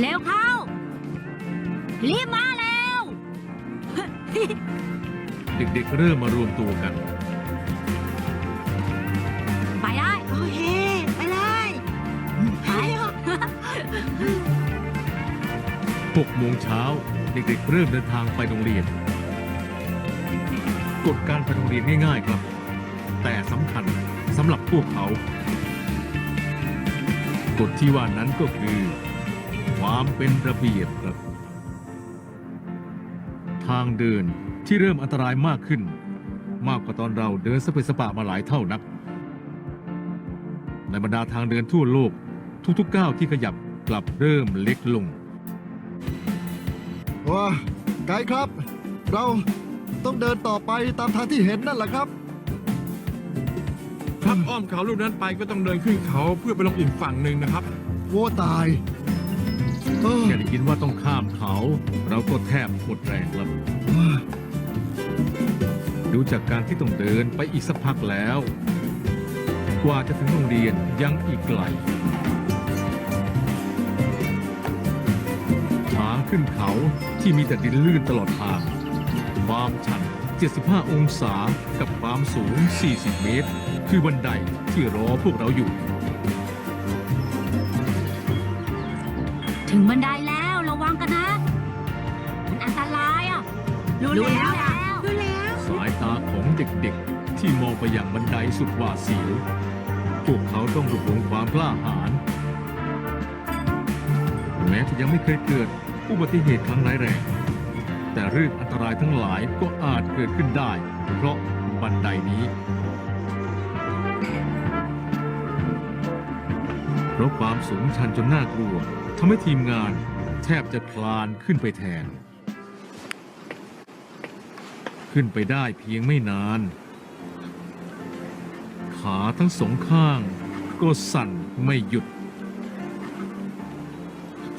เร็วเข้า รีบมาแล้ว เด็กๆเริ่มมารวมตัวกัน ไปได้โอเคไปเลยไป6โมงเช้าเด็กๆเริ่มเดินทางไปโรงเรียน กฎการไปโรงเรียนง่ายๆครับ แต่สำคัญสำหรับพวกเขา กฎที่ว่านั้นก็คือ ความเป็นระเบียบครับ ทางเดินที่เริ่มอันตรายมากขึ้น มากกว่าตอนเราเดินสเปซสปะมาหลายเท่านัก ในบรรดาทางเดินทั่วโลก ทุกๆก้าวที่ขยับกลับเริ่มเล็กลงว้าไกด์ครับ เราต้องเดินต่อไปตามทางที่เห็นนั่นแหละครับครับอ้อมเขาลูกนั้นไปก็ต้องเดินขึ้นเขาเพื่อไปลงอีกฝั่งหนึ่งนะครับ โว้ตาย เออ แค่ได้ยินว่าต้องข้ามเขา เราก็แทบหมดแรงแล้ว ดูจากการที่ต้องเดินไปอีกสักพักแล้ว กว่าจะถึงโรงเรียนยังอีกไกล ทางขึ้นเขาที่มีแต่ดินลื่นตลอดทาง ความชัน 75 องศากับความสูง 40 เมตร คือบันไดที่รอพวกเราอยู่ ถึงบันไดแล้วระวังกันนะ มันอันตรายอะรู้รู้แล้วแล้วรู้แล้ว สายตาของเด็กๆ ที่มองไปยังบันไดสุดหวาดเสียวพวกเขาต้องรวบรวมความกล้าหาญแม้จะยังไม่เคยเกิดอุบัติเหตุครั้งร้ายแรง แต่เรื่องอันตรายทั้งหลายก็อาจเกิดขึ้นได้ เพราะบันไดนี้ เพราะความสูงชันจนน่ากลัว ทำให้ทีมงานแทบจะคลานขึ้นไปแทน ขึ้นไปได้เพียงไม่นาน ขาทั้งสองข้างก็สั่นไม่หยุด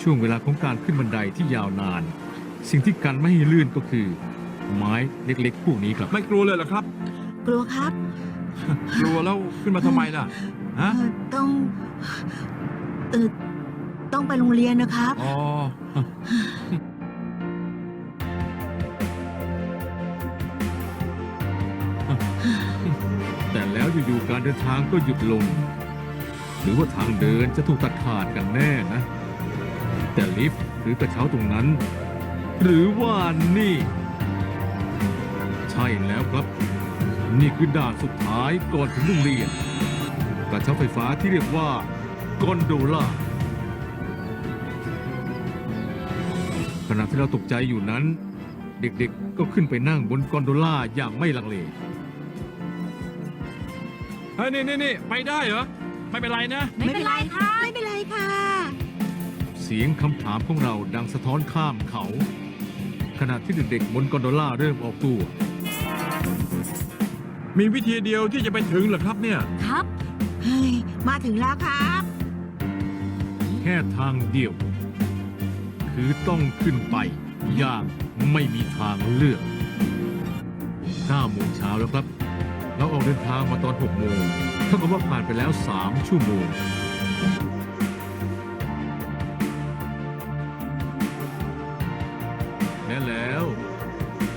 ช่วงเวลาของการขึ้นบันไดที่ยาวนาน สิ่งที่กันไม่ให้ลื่นก็คือ ไม้เล็กๆพวกนี้ครับ ไม่กลัวเลยเหรอครับ กลัวครับกลัวแล้วขึ้นมาทำไมล่ะ ฮะ เอ่อต้องเออ ต้องไปโรงเรียนนะครับ อ๋อ แต่แล้วอยู่ๆการเดินทางก็หยุดลง หรือว่าทางเดินจะถูกตัดขาดกันแน่นะ แต่ลิฟต์หรือกระเช้าตรงนั้น หรือว่านี่ ใช่แล้วครับ นี่คือด่านสุดท้ายก่อนถึงโรงเรียน กระเช้าไฟฟ้าที่เรียกว่ากอนโดล่า ขณะที่เราตกใจอยู่นั้น เด็กๆก็ขึ้นไปนั่งบนกอนโดล่าอย่างไม่ลังเล เฮ้ยนี่นี่นี่ไปได้เหรอ ไม่เป็นไรนะ ไม่เป็นไรค่ะ ไม่เป็นไรค่ะ เสียงคำถามของเราดังสะท้อนข้ามเขา ขณะที่เด็กๆบนกอนโดล่าเริ่มออกตัว มีวิธีเดียวที่จะไปถึงเหรอครับเนี่ย ครับ เฮ้ย มาถึงแล้วครับ แค่ทางเดียว คือต้องขึ้นไป อย่างไม่มีทางเลือก9โมงเช้าแล้วครับ เราออกเดินทางมาตอน 6 โมงเท่ากับว่าผ่านไปแล้ว 3 ชั่วโมง และแล้ว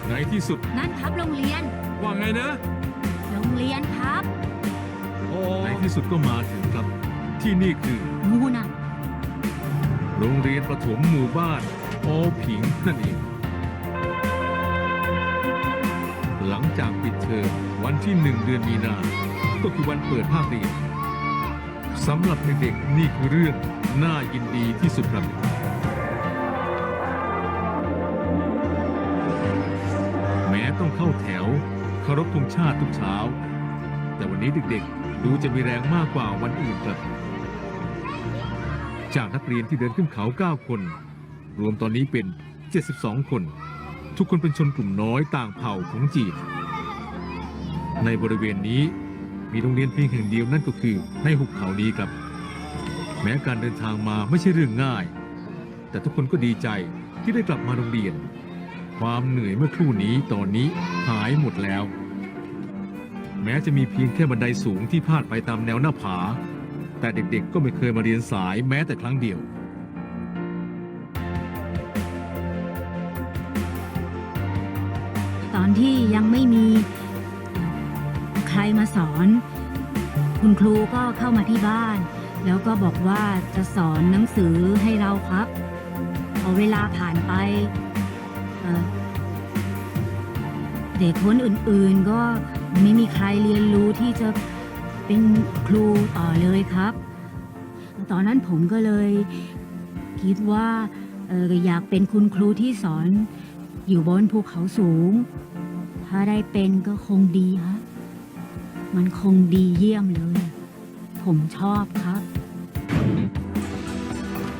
ในที่สุดนั่นครับโรงเรียน ว่าไงนะ โรงเรียนครับ โอ้ในที่สุดก็มาถึงครับ ที่นี่คืองูน่ะ โรงเรียนประถมหมู่บ้านโอผิงนั่นเอง หลังจากปิดเทอมวันที่หนึ่งเดือนมีนา ก็คือวันเปิดภาคเรียนสำหรับเด็กๆนี่คือเรื่องน่ายินดีที่สุดครับแม้ต้องเข้าแถวเคารพธงชาติทุกเช้า แต่วันนี้เด็กๆ ดูจะมีแรงมากกว่าวันอื่นครับ จากนักเรียนที่เดินขึ้นเขา 9 คน รวมตอนนี้เป็น 72 คน ทุกคนเป็นชนกลุ่มน้อยต่างเผ่าของจีน ในบริเวณนี้มีโรงเรียนเพียงแห่งเดียวนั่นก็คือในหุบเขานี้ครับ แม้การเดินทางมาไม่ใช่เรื่องง่าย แต่ทุกคนก็ดีใจที่ได้กลับมาโรงเรียน ความเหนื่อยเมื่อครู่นี้ตอนนี้หายหมดแล้ว แม้จะมีเพียงแค่บันไดสูงที่พาดไปตามแนวหน้าผา แต่เด็กๆก็ไม่เคยมาเรียนสายแม้แต่ครั้งเดียว ตอนที่ยังไม่มีใครมาสอน คุณครูก็เข้ามาที่บ้าน แล้วก็บอกว่าจะสอนหนังสือให้เราครับพอเวลาผ่านไปเเด็กคนอื่นๆก็ไม่มีใครเรียนรู้ที่จะ เป็นครูต่อเลยครับ ตอนนั้นผมก็เลย คิดว่าเอออยากเป็นคุณครูที่สอน อยู่บนภูเขาสูง ถ้าได้เป็นก็คงดีฮะมันคงดีเยี่ยมเลย ผมชอบครับ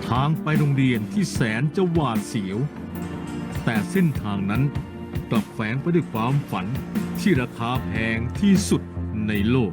ทางไปโรงเรียนที่แสนจะหวาดเสียว แต่เส้นทางนั้นกลับแฝงไปด้วยความฝันที่ราคาแพงที่สุดในโลก